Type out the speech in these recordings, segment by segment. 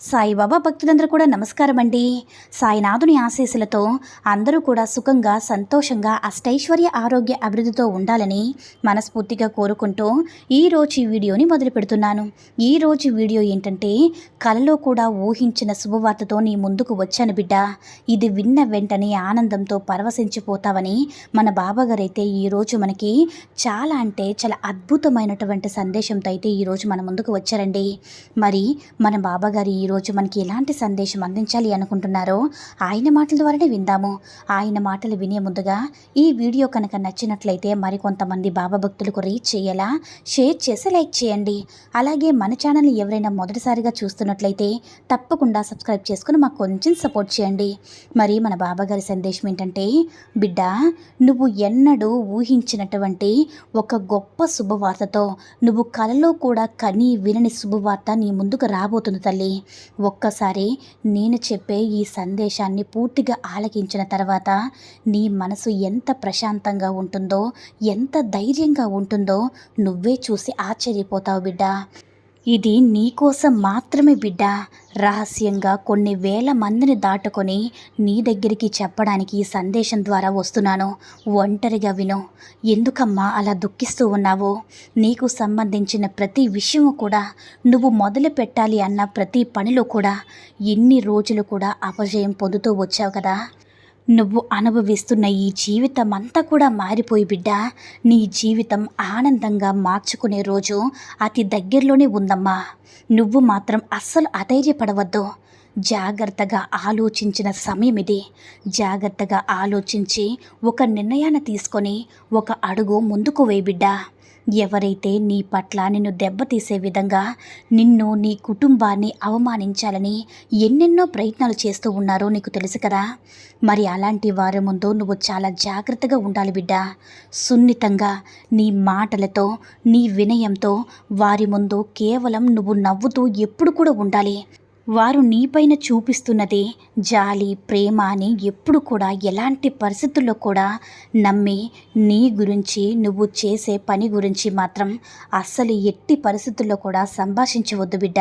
సాయిబాబా భక్తులందరూ కూడా నమస్కారం అండి సాయినాథుని ఆశీస్సులతో అందరూ కూడా సుఖంగా సంతోషంగా అష్టైశ్వర్య ఆరోగ్య అభివృద్ధితో ఉండాలని మనస్ఫూర్తిగా కోరుకుంటూ ఈరోజు ఈ వీడియోని మొదలు పెడుతున్నాను. ఈరోజు వీడియో ఏంటంటే కలలో కూడా ఊహించిన శుభవార్తతో నీ ముందుకు వచ్చాను బిడ్డ. ఇది విన్న వెంటనే ఆనందంతో పరవశించిపోతావని మన బాబాగారైతే ఈరోజు మనకి చాలా అంటే చాలా అద్భుతమైనటువంటి సందేశంతో అయితే ఈరోజు మన ముందుకు వచ్చారండి. మరి మన బాబాగారు ఈరోజు మనకి ఎలాంటి సందేశం అందించాలి అనుకుంటున్నారో ఆయన మాటల ద్వారానే విందాము. ఆయన మాటలు వినే ముందుగా ఈ వీడియో కనుక నచ్చినట్లయితే మరికొంతమంది బాబా భక్తులకు రీచ్ చేయాలా షేర్ చేసి లైక్ చేయండి. అలాగే మన ఛానల్ని ఎవరైనా మొదటిసారిగా చూస్తున్నట్లయితే తప్పకుండా సబ్స్క్రైబ్ చేసుకుని మాకు కొంచెం సపోర్ట్ చేయండి. మరి మన బాబాగారి సందేశం ఏంటంటే బిడ్డ నువ్వు ఎన్నడూ ఊహించినటువంటి ఒక గొప్ప శుభవార్తతో నువ్వు కలలో కూడా కని వినని శుభవార్త నీ ముందుకు రాబోతుంది తల్లి. ఒక్కసారి నేను చెప్పే ఈ సందేశాన్ని పూర్తిగా ఆలకించిన తర్వాత నీ మనసు ఎంత ప్రశాంతంగా ఉంటుందో ఎంత ధైర్యంగా ఉంటుందో నువ్వే చూసి ఆశ్చర్యపోతావు బిడ్డ. ఇది నీకోసం మాత్రమే బిడ్డ. రహస్యంగా కొన్ని వేల మందిని దాటుకొని నీ దగ్గరికి చెప్పడానికి ఈ సందేశం ద్వారా వస్తున్నాను. ఒంటరిగా విను. ఎందుకమ్మా అలా దుఃఖిస్తూ ఉన్నావు? నీకు సంబంధించిన ప్రతి విషయము కూడా నువ్వు మొదలు పెట్టాలి అన్న ప్రతి పనిలో కూడా ఎన్ని రోజులు కూడా అపజయం పొందుతూ వచ్చావు కదా? నువ్వు అనుభవిస్తున్న ఈ జీవితం అంతా కూడా మారిపోయి బిడ్డ. నీ జీవితం ఆనందంగా మార్చుకునే రోజు అతి దగ్గరలోనే ఉందమ్మా. నువ్వు మాత్రం అస్సలు అధైర్యపడవద్దు. జాగ్రత్తగా ఆలోచించిన సమయం ఇది. జాగ్రత్తగా ఆలోచించి ఒక నిర్ణయాన్ని తీసుకొని ఒక అడుగు ముందుకు వేయబిడ్డా ఎవరైతే నీ పట్ల నిన్ను దెబ్బతీసే విధంగా నిన్ను నీ కుటుంబాన్ని అవమానించాలని ఎన్నెన్నో ప్రయత్నాలు చేస్తూ ఉన్నారో నీకు తెలుసు కదా. మరి అలాంటి వారి ముందు నువ్వు చాలా జాగ్రత్తగా ఉండాలి బిడ్డ. సున్నితంగా నీ మాటలతో నీ వినయంతో వారి ముందు కేవలం నువ్వు నవ్వుతూ ఎప్పుడు కూడా ఉండాలి. వారు నీపైన చూపిస్తున్నది జాలి ప్రేమ అని ఎప్పుడు కూడా ఎలాంటి పరిస్థితుల్లో కూడా నమ్మి నీ గురించి నువ్వు చేసే పని గురించి మాత్రం అస్సలు ఎట్టి పరిస్థితుల్లో కూడా సంభాషించవద్దు బిడ్డ.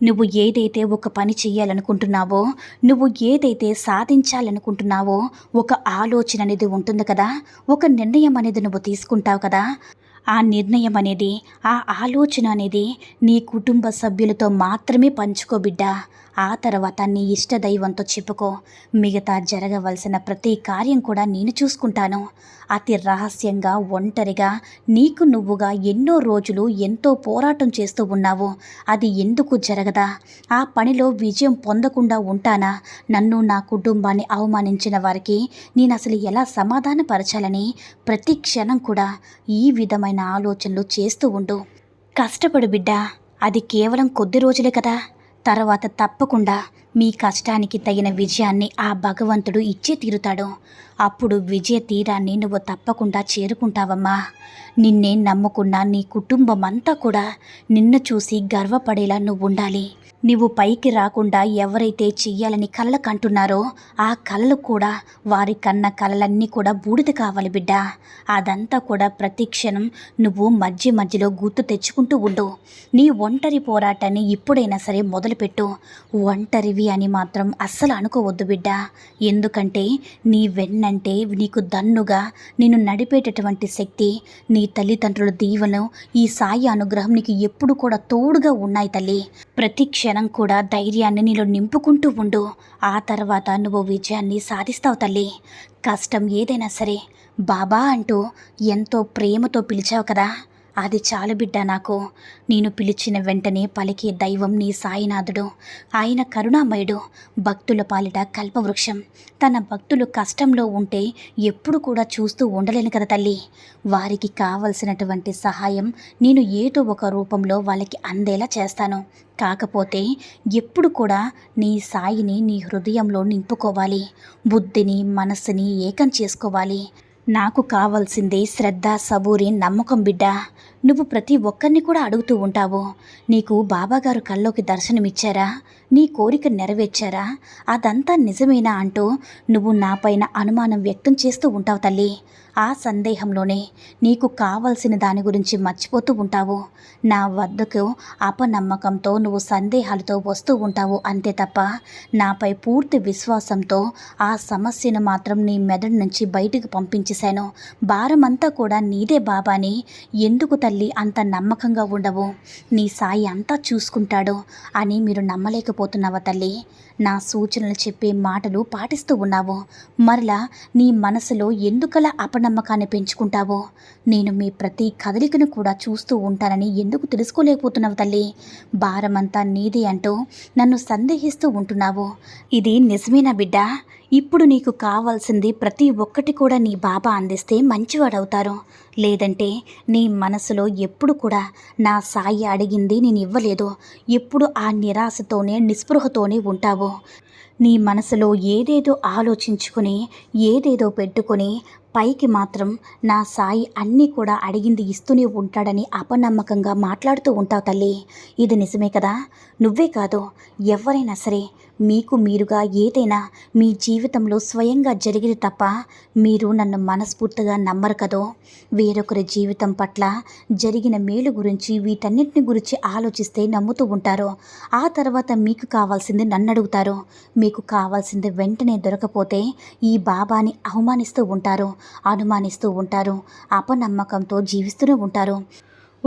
నువ్వు ఏదైతే ఒక పని చేయాలనుకుంటున్నావో నువ్వు ఏదైతే సాధించాలనుకుంటున్నావో ఒక ఆలోచన అనేది ఉంటుంది కదా ఒక నిర్ణయం అనేది నువ్వు తీసుకుంటావు కదా ఆ నిర్ణయం అనేది ఆ ఆలోచన అనేది నీ కుటుంబ సభ్యులతో మాత్రమే పంచుకో బిడ్డ. ఆ తర్వాత నీ ఇష్టదైవంతో చెప్పుకో. మిగతా జరగవలసిన ప్రతి కార్యం కూడా నేను చూసుకుంటాను. అతి రహస్యంగా ఒంటరిగా నీకు నువ్వుగా ఎన్నో రోజులు ఎంతో పోరాటం చేస్తూ ఉన్నావు. అది ఎందుకు జరగదా? ఆ పనిలో విజయం పొందకుండా ఉంటానా? నన్ను నా కుటుంబాన్ని అవమానించిన వారికి నేను అసలు ఎలా సమాధానపరచాలని? ప్రతి క్షణం కూడా ఈ విధమైన ఆలోచనలు చేస్తూ ఉండు. కష్టపడు బిడ్డ అది కేవలం కొద్ది రోజులే కదా. తర్వాత తప్పకుండా మీ కష్టానికి తగిన విజయాన్ని ఆ భగవంతుడు ఇచ్చే తీరుతాడు. అప్పుడు విజయ తీరాన్ని నువ్వు తప్పకుండా చేరుకుంటావమ్మా. నిన్నే నమ్ముకున్న నీ కుటుంబం అంతా కూడా నిన్ను చూసి గర్వపడేలా నువ్వు ఉండాలి. నువ్వు పైకి రాకుండా ఎవరైతే చెయ్యాలని కళ్ళ కంటున్నారో ఆ కలలు కూడా వారి కన్న కలలన్నీ కూడా బూడిద కావాలి బిడ్డ. అదంతా కూడా ప్రతి క్షణం నువ్వు మధ్య మధ్యలో గుర్తు తెచ్చుకుంటూ ఉండు. నీ ఒంటరి పోరాటాన్ని ఇప్పుడైనా సరే మొదలుపెట్టు. ఒంటరివి అని మాత్రం అస్సలు అనుకోవద్దు బిడ్డ. ఎందుకంటే నీ వెన్నంటే నీకు దన్నుగా నిన్ను నడిపేటటువంటి శక్తి నీ తల్లిదండ్రుల దీవెను ఈ సాయి అనుగ్రహం నీకు ఎప్పుడు కూడా తోడుగా ఉన్నాయి తల్లి. ప్రతి క్షణం కూడా ధైర్యాన్ని నీలో నింపుకుంటూ ఉండు. ఆ తర్వాత నువ్వు విజయాన్ని సాధిస్తావు తల్లి. కష్టం ఏదైనా సరే బాబా అంటూ ఎంతో ప్రేమతో పిలిచావు కదా. అది చాలు బిడ్డ నాకు. నేను పిలిచిన వెంటనే పలికే దైవం నీ సాయినాథుడు. ఆయన కరుణామయుడు భక్తుల పాలిట కల్పవృక్షం. తన భక్తులు కష్టంలో ఉంటే ఎప్పుడు కూడా చూస్తూ ఉండలేను కదా తల్లి. వారికి కావలసినటువంటి సహాయం నేను ఏదో ఒక రూపంలో వాళ్ళకి అందేలా చేస్తాను. కాకపోతే ఎప్పుడు కూడా నీ సాయిని నీ హృదయంలో నింపుకోవాలి. బుద్ధిని మనస్సుని ఏకం చేసుకోవాలి. నాకు కావాల్సింది శ్రద్ధ సబూరి నమ్మకం బిడ్డ. నువ్వు ప్రతి ఒక్కరిని కూడా అడుగుతూ ఉంటావు? నీకు బాబాగారు కల్లోకి దర్శనమిచ్చారా? నీ కోరిక నెరవేర్చారా? అదంతా నిజమేనా అంటూ నువ్వు నాపైన అనుమానం వ్యక్తం చేస్తూ ఉంటావు తల్లి. ఆ సందేహంలోనే నీకు కావలసిన దాని గురించి మర్చిపోతూ ఉంటావు. నా వద్దకు అపనమ్మకంతో నువ్వు సందేహాలతో వస్తూ ఉంటావు అంతే తప్ప నాపై పూర్తి విశ్వాసంతో ఆ సమస్యను మాత్రం నీ మెదడు నుంచి బయటకు పంపించేశాను. భారమంతా కూడా నీదే బాబాని ఎందుకు తల్లి అంత నమ్మకంగా ఉండవు. నీ సాయి అంతా చూసుకుంటాడు అని మీరు నమ్మలేకపోతున్నావా తల్లి? నా సూచనలు చెప్పే మాటలు పాటిస్తూ ఉన్నావు. మరలా నీ మనసులో ఎందుకలా అపనమ్మకాన్ని పెంచుకుంటావో? నేను మీ ప్రతి కదలికను కూడా చూస్తూ ఉంటానని ఎందుకు తెలుసుకోలేకపోతున్నావు తల్లి? భారమంతా నీదే అంటూ నన్ను సందేహిస్తూ ఉంటున్నావు. ఇది నిజమేనా బిడ్డ? ఇప్పుడు నీకు కావాల్సింది ప్రతి ఒక్కటి కూడా నీ బాబా అందిస్తే మంచివాడవుతారు. లేదంటే నీ మనసులో ఎప్పుడు కూడా నా సాయి అడిగింది నేను ఇవ్వలేదు. ఎప్పుడు ఆ నిరాశతోనే నిస్పృహతోనే ఉంటావు. నీ మనసులో ఏదేదో ఆలోచించుకుని ఏదేదో పెట్టుకొని పైకి మాత్రం నా సాయి అన్నీ కూడా అడిగింది ఇస్తూనే ఉంటాడని అపనమ్మకంగా మాట్లాడుతూ ఉంటావు తల్లి. ఇది నిజమే కదా? నువ్వే కాదు ఎవరైనా సరే మీకు మీరుగా ఏదైనా మీ జీవితంలో స్వయంగా జరిగేది తప్ప మీరు నన్ను మనస్ఫూర్తిగా నమ్మరు కదో? వేరొకరి జీవితం పట్ల జరిగిన మేలు గురించి వీటన్నిటిని గురించి ఆలోచిస్తే నమ్ముతూ ఉంటారు? ఆ తర్వాత మీకు కావాల్సింది నన్ను అడుగుతారు? మీకు కావాల్సింది వెంటనే దొరకపోతే ఈ బాబాని అవమానిస్తూ ఉంటారు? అనుమానిస్తూ ఉంటారు? అపనమ్మకంతో జీవిస్తూనే ఉంటారు?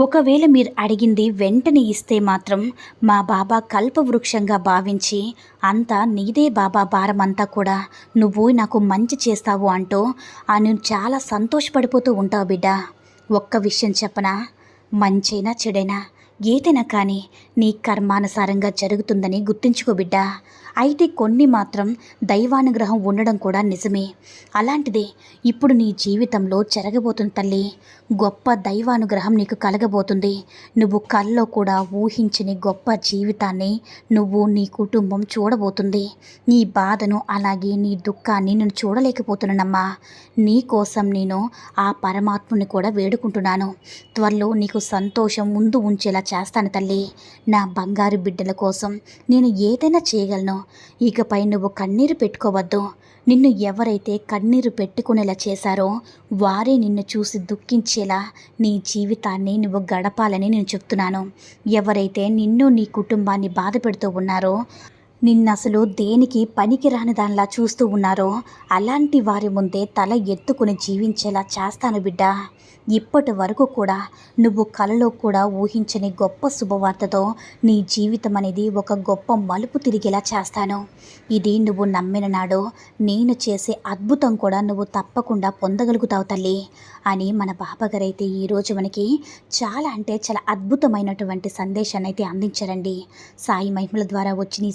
ఒకవేళ మీరు అడిగింది వెంటనే ఇస్తే మాత్రం మా బాబా కల్పవృక్షంగా భావించి అంతా నీదే బాబా భారమంతా కూడా నువ్వు నాకు మంచి చేస్తావు అంటూ అని చాలా సంతోషపడిపోతూ ఉంటావు బిడ్డ. ఒక్క విషయం చెప్పనా? మంచైనా చెడైనా? ఏదైనా కానీ నీ కర్మానుసారంగా జరుగుతుందని గుర్తుంచుకో బిడ్డ. అయితే కొన్ని మాత్రం దైవానుగ్రహం ఉండడం కూడా నిజమే. అలాంటిదే ఇప్పుడు నీ జీవితంలో జరగబోతుంది తల్లి గొప్ప దైవానుగ్రహం నీకు కలగబోతుంది. నువ్వు కల్లో కూడా ఊహించని గొప్ప జీవితాన్ని నువ్వు నీ కుటుంబం చూడబోతుంది. నీ బాధను అలాగే నీ దుఃఖాన్ని నేను చూడలేకపోతున్నానమ్మా. నీ కోసం నేను ఆ పరమాత్ముని కూడా వేడుకుంటున్నాను. త్వరలో నీకు సంతోషం ముందు ఉంచేలా చేస్తాను తల్లి. నా బంగారు బిడ్డల కోసం నేను ఏదైనా చేయగలను. ఇకపై నువ్వు కన్నీరు పెట్టుకోవద్దు. నిన్ను ఎవరైతే కన్నీరు పెట్టుకునేలా చేశారో వారే నిన్ను చూసి దుఃఖించేలా నీ జీవితాన్ని నువ్వు గడపాలని నేను చెప్తున్నాను. ఎవరైతే నిన్ను నీ కుటుంబాన్ని బాధ పెడుతూ ఉన్నారో నిన్నసలు దేనికి పనికిరాని దానిలా చూస్తూ ఉన్నారో? అలాంటి వారి ముందే తల ఎత్తుకుని జీవించేలా చేస్తాను బిడ్డ. ఇప్పటి వరకు కూడా నువ్వు కలలో కూడా ఊహించని గొప్ప శుభవార్తతో నీ జీవితం అనేది ఒక గొప్ప మలుపు తిరిగేలా చేస్తాను. ఇది నువ్వు నమ్మిన నాడు నేను చేసే అద్భుతం కూడా నువ్వు తప్పకుండా పొందగలుగుతావు తల్లి అని మన బాబాగారైతే ఈరోజు మనకి చాలా అంటే చాలా అద్భుతమైనటువంటి సందేశాన్ని అయితే అందించారండి. సాయి మహిమల ద్వారా వచ్చిన ఈ